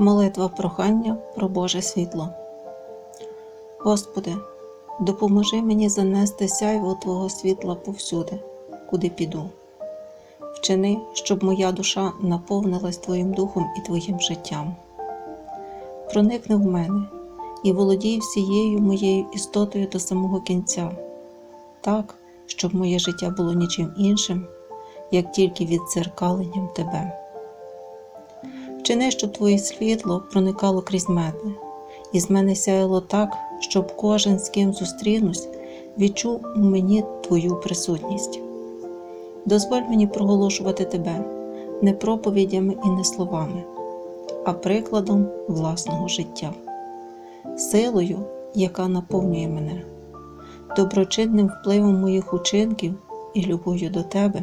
Молитва прохання про Боже світло. Господи, допоможи мені занести сяйво Твого світла повсюди, куди піду. Вчини, щоб моя душа наповнилась Твоїм духом і Твоїм життям. Проникни в мене і володій всією моєю істотою до самого кінця, так, щоб моє життя було нічим іншим, як тільки віддзеркаленням Тебе. Вчини, щоб Твоє світло проникало крізь мене, і з мене сяяло так, щоб кожен, з ким зустрінусь, відчув у мені Твою присутність. Дозволь мені проголошувати Тебе не проповідями і не словами, а прикладом власного життя, силою, яка наповнює мене, доброчинним впливом моїх учинків і любов'ю до Тебе,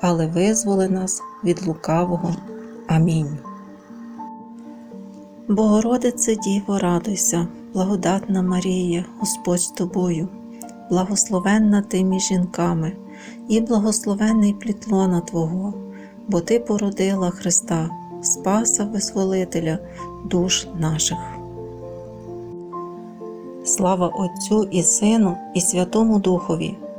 але визволи нас від лукавого. Амінь. Богородице Діво, радуйся, благодатна Марія, Господь з тобою, благословенна ти між жінками, і благословенний плітлона Твого, бо Ти породила Христа, Спаса Визволителя душ наших. Слава Отцю і Сину, і Святому Духові,